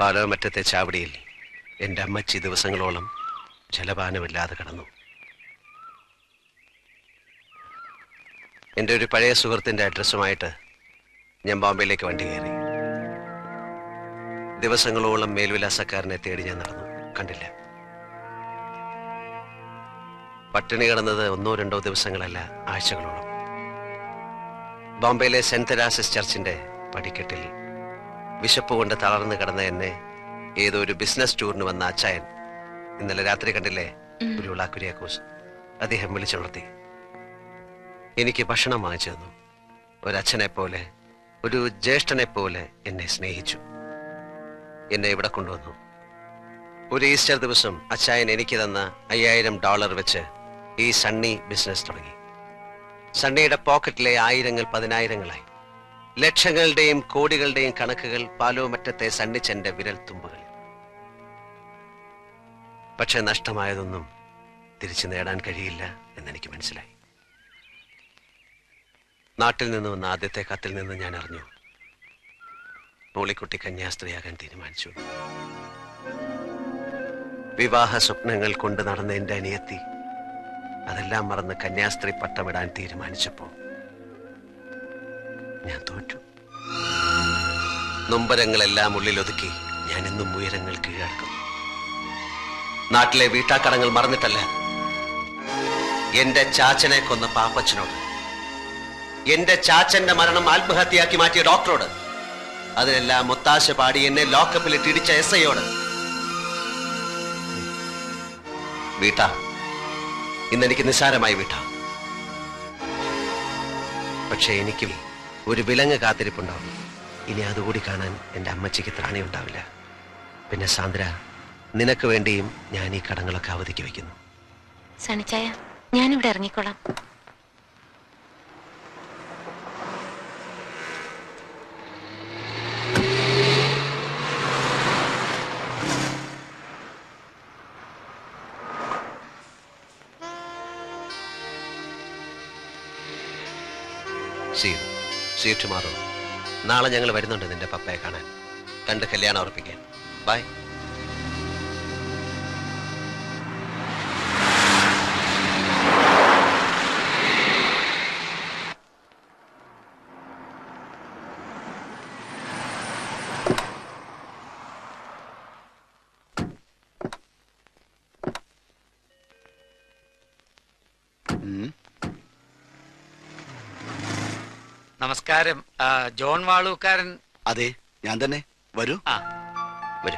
പാലോമറ്റത്തെ ചാവടിയിൽ എന്റെ അമ്മച്ചി ദിവസങ്ങളോളം ജലപാനമില്ലാതെ കടന്നു. എന്റെ ഒരു പഴയ സുഹൃത്തിന്റെ അഡ്രസ്സുമായിട്ട് ഞാൻ ബോംബെയിലേക്ക് വണ്ടി കയറി. ദിവസങ്ങളോളം മേൽവിലാസക്കാരനെ തേടി ഞാൻ നടന്നു. കണ്ടില്ല. പട്ടിണി കിടന്നത് ഒന്നോ രണ്ടോ ദിവസങ്ങളല്ല ആഴ്ചകളോളം. ബോംബെയിലെ സെന്റ് തെരാസിസ് ചർച്ചിന്റെ പടിക്കെട്ടിൽ വിശപ്പ് കൊണ്ട് തളർന്നു കിടന്ന എന്നെ ഏതോ ഒരു ബിസിനസ് ടൂറിന് വന്ന അച്ചായൻ. ഇന്നലെ രാത്രി കണ്ടില്ലേ? ഒരു കുര്യാക്കോസ് അദ്ദേഹം വിളിച്ചുണർത്തി. എനിക്ക് ഭക്ഷണം വാങ്ങിച്ചു തന്നു. ഒരച്ഛനെ പോലെ ഒരു ജ്യേഷ്ഠനെ പോലെ എന്നെ സ്നേഹിച്ചു. എന്നെ ഇവിടെ കൊണ്ടുവന്നു. ഒരു ഈസ്റ്റർ ദിവസം അച്ചായൻ എനിക്ക് തന്ന അയ്യായിരം ഡോളർ വെച്ച് ഈ സണ്ണി ബിസിനസ് തുടങ്ങി. സണ്ണിയുടെ പോക്കറ്റിലെ ആയിരങ്ങൾ പതിനായിരങ്ങളായി. ലക്ഷങ്ങളുടെയും കോടികളുടെയും കണക്കുകൾ പാലോമറ്റത്തെ സണ്ണിച്ചന്റെ വിരൽ തുമ്പുകൾ പക്ഷെ നഷ്ടമായതൊന്നും തിരിച്ചു നേടാൻ കഴിയില്ല എന്നെനിക്ക് മനസ്സിലായി. നാട്ടിൽ നിന്ന് വന്ന ആദ്യത്തെ കത്തിൽ നിന്ന് ഞാൻ അറിഞ്ഞു. മോളിക്കുട്ടി കന്യാസ്ത്രീയാകാൻ തീരുമാനിച്ചു. വിവാഹ സ്വപ്നങ്ങൾ കൊണ്ട് നടന്ന എന്റെ അനിയത്തി അതെല്ലാം മറന്ന് കന്യാസ്ത്രീ പട്ടമിടാൻ തീരുമാനിച്ചപ്പോ ഞാൻ തോറ്റു. നൊമ്പരങ്ങളെല്ലാം ഉള്ളിലൊതുക്കി ഞാൻ ഇന്നും ഉയരങ്ങൾ കീഴടക്കും. നാട്ടിലെ വീട്ടാക്കടങ്ങൾ മറന്നിട്ടല്ല എന്റെ ചാച്ചനെ കൊന്ന പാപ്പച്ചനോട് എന്റെ ചാച്ചന്റെ മരണം ആത്മഹത്യയാക്കി മാറ്റിയ ഡോക്ടറോട് അതിനെല്ലാം മുത്താശ പാടി എന്നെ ലോക്കപ്പിൽ ഇടിച്ച എസ് ഐയോട്. വീട്ടാ ഇന്നെനിക്ക് നിസ്സാരമായി വീട്ടാ. പക്ഷെ എനിക്കും ഒരു വിലങ്ങ് കാത്തിരിപ്പുണ്ടാവും. ഇനി അതുകൂടി കാണാൻ എന്റെ അമ്മച്ചിക്ക് ത്രാണി ഉണ്ടാവില്ല പിന്നെ സാന്ദ്ര നിനക്ക് വേണ്ടിയും ഞാൻ ഈ കടങ്ങളൊക്കെ അവധിക്ക് വെക്കുന്നു സണിച്ചായ ഞാനിവിടെ ഇറങ്ങിക്കോളാം. സീ സീ ടുമാറോ നാളെ ഞങ്ങൾ വരുന്നുണ്ട് നിന്റെ പപ്പയെ കാണാൻ. കണ്ട് കല്യാണം ഉറപ്പിക്കാൻ. ബൈ നമസ്കാരം. ജോൺ വാളൂക്കാരൻ. അതെ ഞാൻ തന്നെ. വരൂ. ആ വരൂ.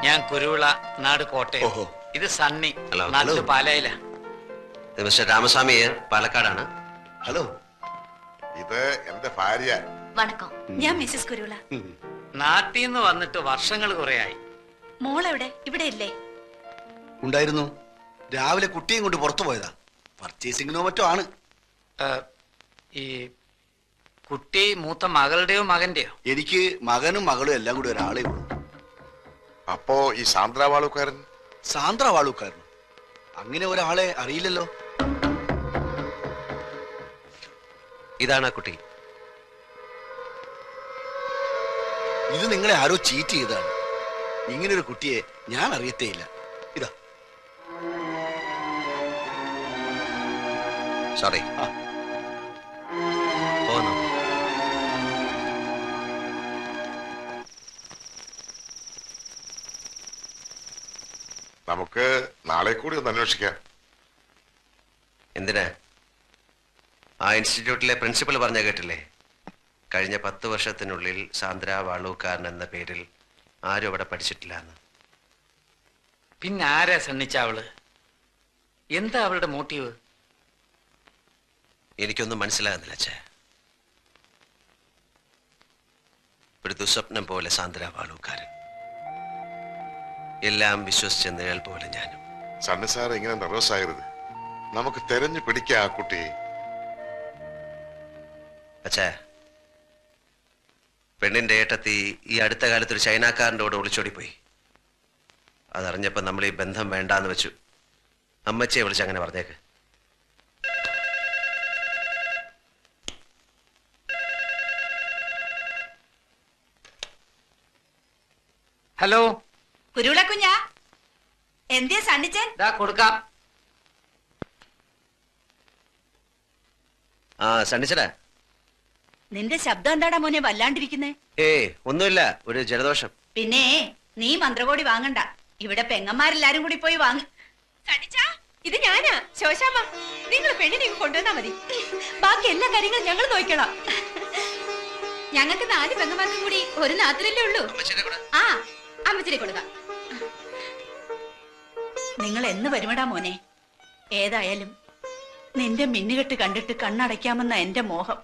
ഞാൻ കുരുവിള നാട് കോട്ടയം. ഓഹോ. ഇത് സണ്ണി ഹലോ. നാട് ഹലോ. പാലയില. ഇത് മിസ്റ്റർ രാമസ്വാമി പാലക്കാടാണ്. ഹലോ. ഇത് എന്റെ ഭാര്യ. വണക്കം. ഞാൻ മിസ്സസ് കുരുള നാട്ടിൽ നിന്ന് വന്നിട്ട് വർഷങ്ങൾ കുറയായി. മോളെവിടെ? ഇവിടെ ഇല്ലേ ഉണ്ടായിരുന്നു. രാവിലെ കുട്ടിയും കൊണ്ട് പുറത്തു പോയതാ. പർച്ചേസിങ്ങിനോ മറ്റോ ആണ്. ഈ കുട്ടി മൂത്ത മകളുടെയോ മകന്റെയോ? എനിക്ക് മകനും മകളും എല്ലാം കൂടി ഒരാളെ ഉള്ളൂ. അപ്പോ ഈ സാന്ദ്ര വാളൂക്കാരനും അങ്ങനെ ഒരാളെ അറിയില്ലല്ലോ. ഇതാണ് ആ കുട്ടി. ഇത് നിങ്ങളെ ആരോ ചീറ്റ് ചെയ്തതാണ്. ഇങ്ങനൊരു കുട്ടിയെ ഞാൻ അറിയത്തേയില്ല. ഇതാ. സോറി ആ. നമുക്ക് നാളെ കൂടി ഒന്ന് അന്വേഷിക്കാം. എന്തിനാ? ആ ഇൻസ്റ്റിറ്റ്യൂട്ടിലെ പ്രിൻസിപ്പൽ പറഞ്ഞ കേട്ടില്ലേ? കഴിഞ്ഞ പത്ത് വർഷത്തിനുള്ളിൽ സാന്ദ്ര വാളൂക്കാരൻ എന്ന പേരിൽ ആരും അവിടെ പഠിച്ചിട്ടില്ല എന്ന്. പിന്നെ ആരാ സണ്ണിച്ച അവൾ? എന്താ അവളുടെ മോട്ടീവ്? എനിക്കൊന്നും മനസ്സിലാകുന്നില്ല അച്ഛ. ഒരു ദുസ്വപ്നം പോലെ സാന്ദ്ര വാളൂക്കാരൻ എല്ലാം വിശ്വസിച്ച നിഴൽ പോലെ ഞാനും. സണ്ണി സാർ ഇങ്ങനെ നെർവസ് ആകരുത് നമുക്ക് തെരഞ്ഞു പിടിക്കാം ആ കുട്ടിയെ അച്ഛാ പെണ്ണിന്റെ ഏട്ടത്തി ഈ അടുത്ത കാലത്ത് ഒരു ചൈനക്കാരന്റെ കൂടെ ഒളിച്ചോടിപ്പോയി. അതറിഞ്ഞപ്പോൾ നമ്മൾ ഈ ബന്ധം വേണ്ടാന്ന് വെച്ചു. അമ്മച്ചയെ വിളിച്ച് അങ്ങനെ പറഞ്ഞേക്ക്. ഹലോ. കുരുവിള കുഞ്ഞാ. എന്തിയ സണ്ണിച്ചൻ? കൊടുക്കാം. ആ സണ്ണിച്ചടാ നിന്റെ ശബ്ദം എന്താടാ മോനെ വല്ലാണ്ടിരിക്കുന്നേ? ഏ ഒന്നുമില്ല ഒരു ജലദോഷം. പിന്നെ നീ മന്ത്രകോടി വാങ്ങണ്ട. ഇവിടെ പെങ്ങന്മാരെല്ലാരും കൂടി പോയി വാങ്ങി. സണ്ണിച്ചാ ഇത് ഞാനാ. ശോശാമ്മ നിങ്ങൾ പെണ്ണിനെ കൊണ്ടുവന്നാ മതി. ബാക്കി എല്ലാ കാര്യങ്ങളും ഞങ്ങൾ നോക്കണം ഞങ്ങൾക്ക് നാല് പെങ്ങന്മാർക്കും കൂടി ഒരു നാത്തിലല്ലേ ഉള്ളൂ. ആ അമ്മച്ചിരി കൊടുക്കാം നിങ്ങൾ എന്ന് വരുമടാ മോനെ? ഏതായാലും നിന്റെ മിന്നുകെട്ട് കണ്ടിട്ട് കണ്ണടയ്ക്കാമെന്ന എന്റെ മോഹം.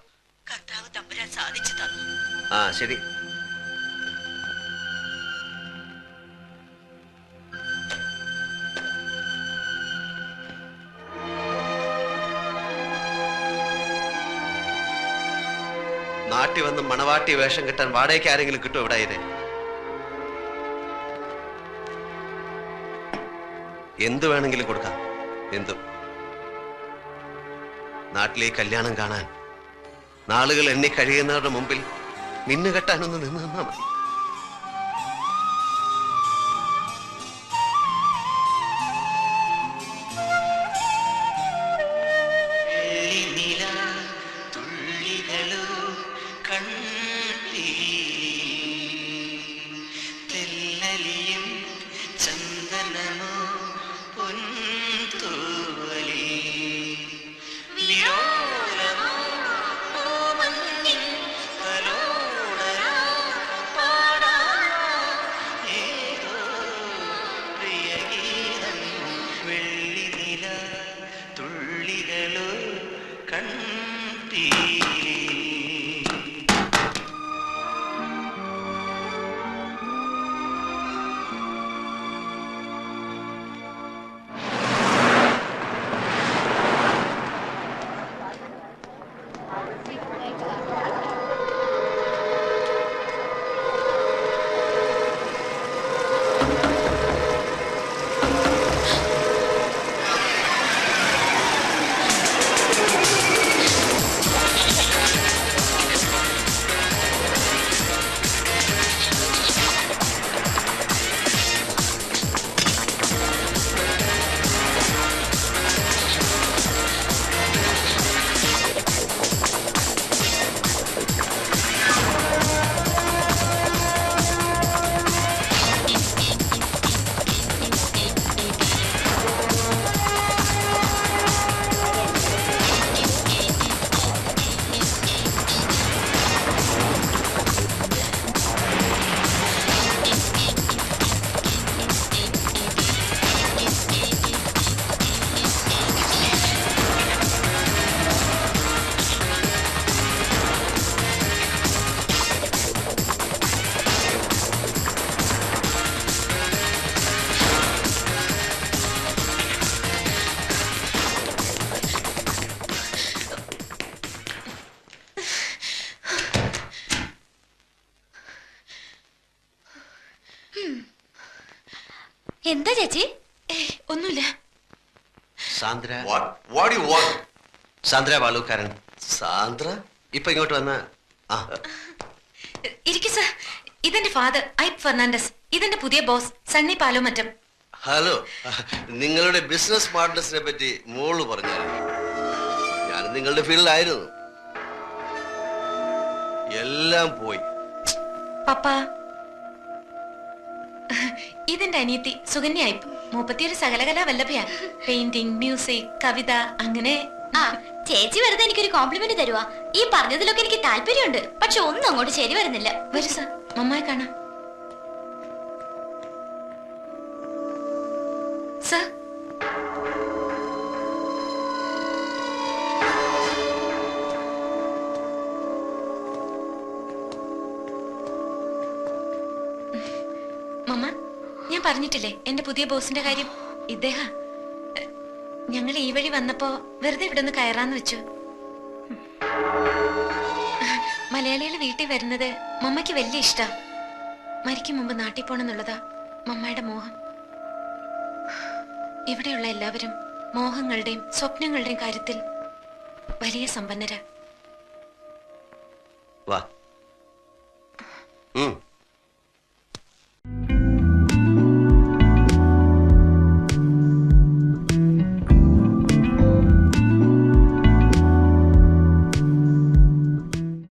കർത്താവ് തമ്പുരാൻ സാധിച്ചു തന്നു. ആ ശരി. നാട്ടി വന്ന് മണവാട്ടി വേഷം കിട്ടാൻ വാടകയ്ക്ക് ആരെങ്കിലും കിട്ടും ഇവിടെ? ഇത് എന്തു വേണമെങ്കിലും കൊടുക്കാം. എന്തു. നാട്ടിലെ കല്യാണം കാണാൻ നാളുകൾ എണ്ണി കഴിയുന്നവരുടെ മുമ്പിൽ മിന്നുകെട്ടാനൊന്ന് നിന്ന് നിന്നാ മതി. എന്താ ചേച്ചി? ഒന്നുമില്ല. Sandra. What? What do you want? Sandra Valookkaran Sandra? ഇപ്പൊ ഇങ്ങോട്ട് വന്ന. ഇരിക്കു സർ. ഇതെന്റെ ഫാദർ ഐപ് ഫെർണാണ്ടസ്. ഇതെന്റെ പുതിയ ബോസ് സണ്ണി പാലോ പാലോമറ്റം ഹലോ. നിങ്ങളുടെ ബിസിനസ് പാർട്ട്നേഴ്സിനെ പറ്റി മോൾ പറഞ്ഞായിരുന്നു. ഞാൻ നിങ്ങളുടെ ഫീൽഡിലായിരുന്നു. എല്ലാം പോയി. പപ്പ ഇതെന്റെ അനിയത്തി സുകന്യായി മൂപ്പത്തി ഒരു സകലകലാ വല്ലഭയാ പെയിന്റിംഗ് മ്യൂസിക് കവിത അങ്ങനെ. ആ ചേച്ചി വെറുതെ എനിക്കൊരു കോംപ്ലിമെന്റ് തരുവാ. ഈ പറഞ്ഞതിലൊക്കെ എനിക്ക് താല്പര്യമുണ്ട്. പക്ഷെ ഒന്നും അങ്ങോട്ട് ശരി വരുന്നില്ല. വരൂ സർ മമ്മായി കാണാം. സർ പറഞ്ഞിട്ടില്ലേ എന്റെ പുതിയ ബോസിന്റെ കാര്യം? ഇദ്ദേഹ ഞങ്ങൾ ഈ വഴി വന്നപ്പോ വെറുതെ ഇവിടെ ഒന്ന് കയറാന്ന് വെച്ചു. മലയാളികൾ വീട്ടിൽ വരുന്നത് മമ്മയ്ക്ക് വലിയ ഇഷ്ടാ. മരിക്കും മുമ്പ് നാട്ടിൽ പോണെന്നുള്ളതാ മമ്മയുടെ മോഹം. ഇവിടെയുള്ള എല്ലാവരും മോഹങ്ങളുടെയും സ്വപ്നങ്ങളുടെയും കാര്യത്തിൽ വലിയ സമ്പന്നരാ. വാ.